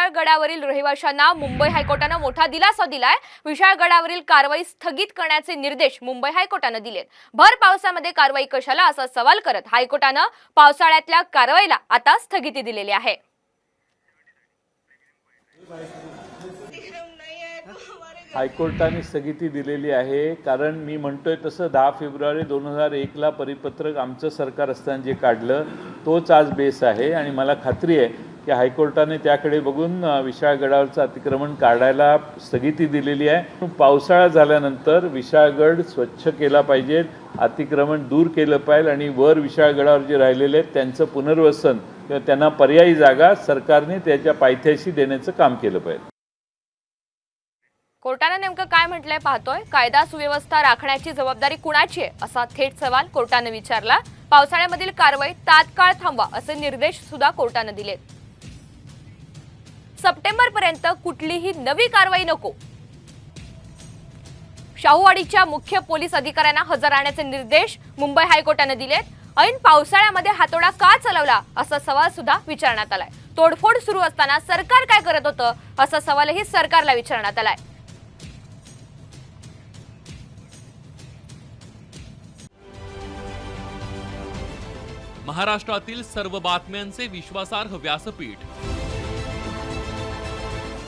विशाळगडावरील रहिवाशांना मुंबई हायकोर्टानं मोठा दिलासा दिलाय. विशाळगडावरील कारवाई स्थगित करण्याचे निर्देश मुंबई हायकोर्टानं दिलेत. भर पावसामध्ये कारवाई कशाला असा सवाल करत हायकोर्टानं पावसाळ्यातल्या कारवाईला आता स्थगिती दिलेली आहे. हायकोर्टाने स्थगिती दिलेली आहे. कारण मी म्हणतोय तसं दहा फेब्रुवारी दोन हजार एकला परिपत्रक आमचं सरकार असताना जे काढलं तोच आज बेस आहे आणि मला खात्री आहे की हायकोर्टाने त्याकडे बघून विशाळगडावरचं अतिक्रमण काढायला स्थगिती दिलेली आहे. पावसाळा झाल्यानंतर विशाळगड स्वच्छ केला पाहिजे अतिक्रमण दूर केलं पाहिजे आणि वर विशाळगडावर जे राहिलेले आहेत त्यांचं पुनर्वसन किंवा त्यांना पर्यायी जागा सरकारने त्याच्या पायथ्याशी देण्याचं काम केलं पाहिजे. कोर्टानं नेमकं काय म्हटलंय पाहतोय? कायदा सुव्यवस्था राखण्याची जबाबदारी कुणाची आहे? असा थेट सवाल कोर्टानं विचारला. पावसाळ्यामधील कारवाई तात्काळ थांबवा असे निर्देश सुद्धा कोर्टानं दिलेत. सप्टेंबर पर्यंत कुठलीही नवी कारवाई नको. शाहूवाडीच्या मुख्य पोलीस अधिकाऱ्यांना हजर राहण्याचे निर्देश मुंबई हायकोर्टानं दिलेत. ऐन पावसाळ्यामध्ये हातोडा का चालवला असा सवाल सुद्धा विचारण्यात आलाय. तोडफोड सुरू असताना सरकार काय करत होतं असा सवालही सरकारला विचारण्यात आलाय. महाराष्ट्रातील सर्व बातम्यांचे विश्वासार्ह व्यासपीठ.